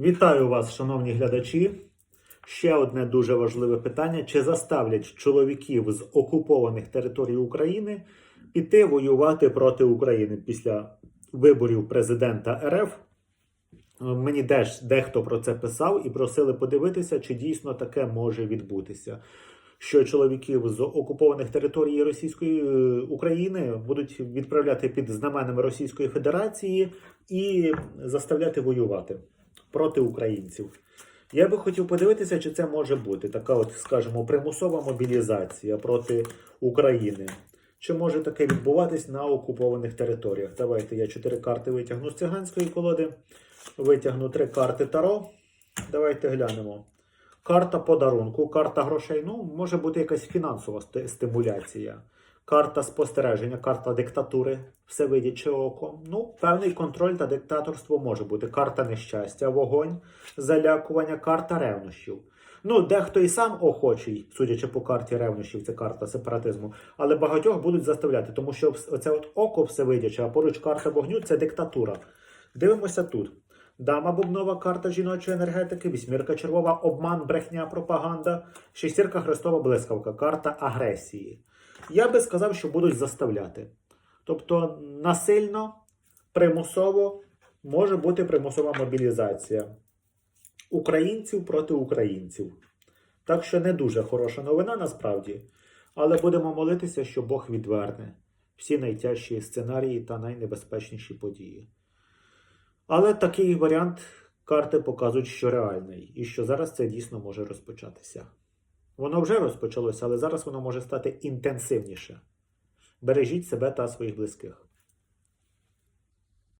Вітаю вас, шановні глядачі. Ще одне дуже важливе питання: чи заставлять чоловіків з окупованих територій України піти воювати проти України після виборів президента РФ? Мені теж дехто про це писав і просили подивитися, чи дійсно таке може відбутися. Що чоловіків з окупованих територій Російської е, України будуть відправляти під знаменами Російської Федерації і заставляти воювати проти українців. Я би хотів подивитися, чи це може бути така, от, скажімо, примусова мобілізація проти України. Чи може таке відбуватись на окупованих територіях? Давайте я чотири карти витягну з циганської колоди, витягну три карти Таро. Давайте глянемо. Карта подарунку, карта грошей. Ну, може бути якась фінансова стимуляція. Карта спостереження, карта диктатури, всевидяче око. Ну, певний контроль та диктаторство може бути. Карта нещастя, вогонь, залякування, карта ревнощів. Ну, дехто і сам охочий, судячи по карті ревнощів, це карта сепаратизму, але багатьох будуть заставляти, тому що оце от око всевидяче, а поруч карта вогню це диктатура. Дивимося тут. Дама бубнова карта жіночої енергетики, вісьмірка червова, обман, брехня, пропаганда, шестірка хрестова блискавка, карта агресії. Я би сказав, що будуть заставляти. Тобто насильно, примусово може бути примусова мобілізація українців проти українців. Так що не дуже хороша новина насправді, але будемо молитися, що Бог відверне всі найтяжчі сценарії та найнебезпечніші події. Але такий варіант карти показують, що реальний, і що зараз це дійсно може розпочатися. Воно вже розпочалося, але зараз воно може стати інтенсивніше. Бережіть себе та своїх близьких.